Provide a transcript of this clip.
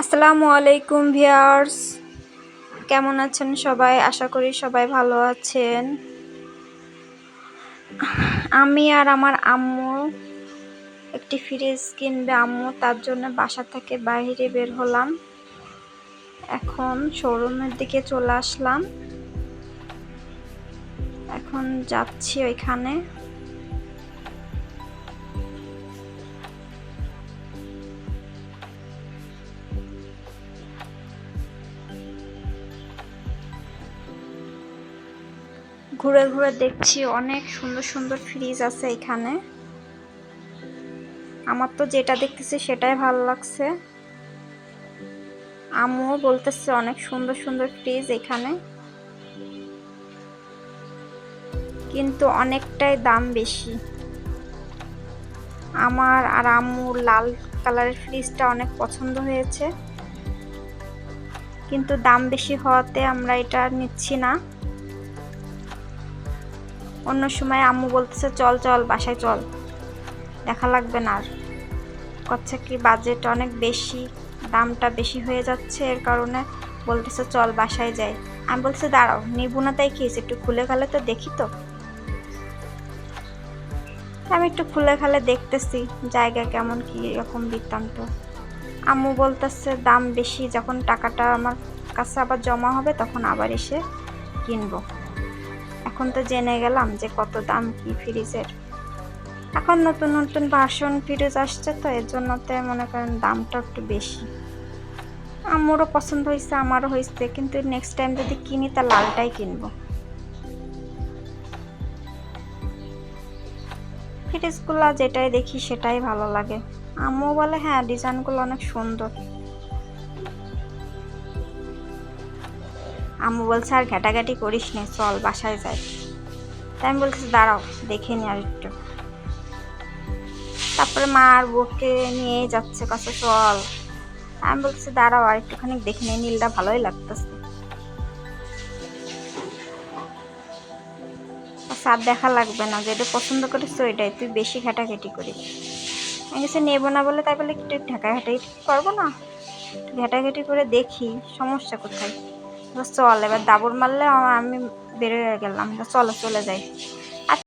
আসসালামু আলাইকুম ভিয়ার্স কেমন আছেন সবাই? আশা করি সবাই ভালো আছেন। আমি আর আমার আম্মু একটি ফ্রিজ কিনবে আম্মু, তার জন্য বাসা থেকে বাইরে বের হলাম। এখন শোরুমের দিকে চলে আসলাম। এখন যাচ্ছি ওইখানে। ঘুরে ঘুরে দেখছি অনেক সুন্দর সুন্দর ফ্রিজ আছে এখানে। আমার তো যেটা দেখতেছি সেটাই ভালো লাগছে। আম্মুও বলতেছে অনেক সুন্দর সুন্দর ফ্রিজ এখানে। কিন্তু অনেকটাই দাম বেশি। আমার আর আম্মুর লাল কালারের ফ্রিজটা অনেক পছন্দ হয়েছে। কিন্তু দাম বেশি হওয়াতে আমরা এটা নিচ্ছি না। অন্য সময় আম্মু বলতেছে, চল চল, বাসায় চল। দেখা লাগবে না আর। করছে কি বাজেট অনেক বেশি, দামটা বেশি হয়ে যাচ্ছে, এর কারণে বলতেছে, চল, বাসায় যাই। আমি বলছি, দাঁড়াও, নিবু না তাই খেয়েছি একটু খুলে খালে তো দেখি তো। আমি একটু খুলে খালে দেখতেছি, জায়গা কেমন, কি রকম বৃত্তান্ত। আম্মু বলতেছে, দাম বেশি, যখন টাকাটা আমার কাছে আবার জমা হবে, তখন আবার এসে কিনবো। এখন তো জেনে গেলাম যে কত দাম কি ফ্রিজের। এখন নতুন নতুন ভার্সন ফ্রিজ আসছে তো, এর জন্য তো মনে করেন দামটা একটু বেশি। আমারও পছন্দ হয়েছে, আমারও হয়েছে, কিন্তু নেক্সট টাইম যদি কিনি তা লালটাই কিনবো। ফ্রিজগুলো যেটাই দেখি সেটাই ভালো লাগে। আম্মু বলে হ্যাঁ ডিজাইনগুলো অনেক সুন্দর। আম্মু বলছে, আর ঘাটাঘাটি করিস নি, চল বাসায় যাই। তাই আমি বলছি, দাঁড়াও, দেখে নি আর একটু। তারপরে মা আর বউকে নিয়ে যাচ্ছে কাছে, চল। আমি বলছি, দাঁড়াও, আর একটুখানি দেখে নিই নীলটা ভালোই লাগতেছে। সার দেখা লাগবে না, যেটা পছন্দ করিস ওইটাই, তুই বেশি ঘাটাঘাটি করিস। আমি কিছু নেব না বলে, তাই বলে একটু ঘাটাঘাটি করব না? ঘাটাঘাটি করে দেখি, সমস্যা কোথায়? চল এবার দাবর মারলে আমি বেরোয় গেলাম চলো চলে যাই।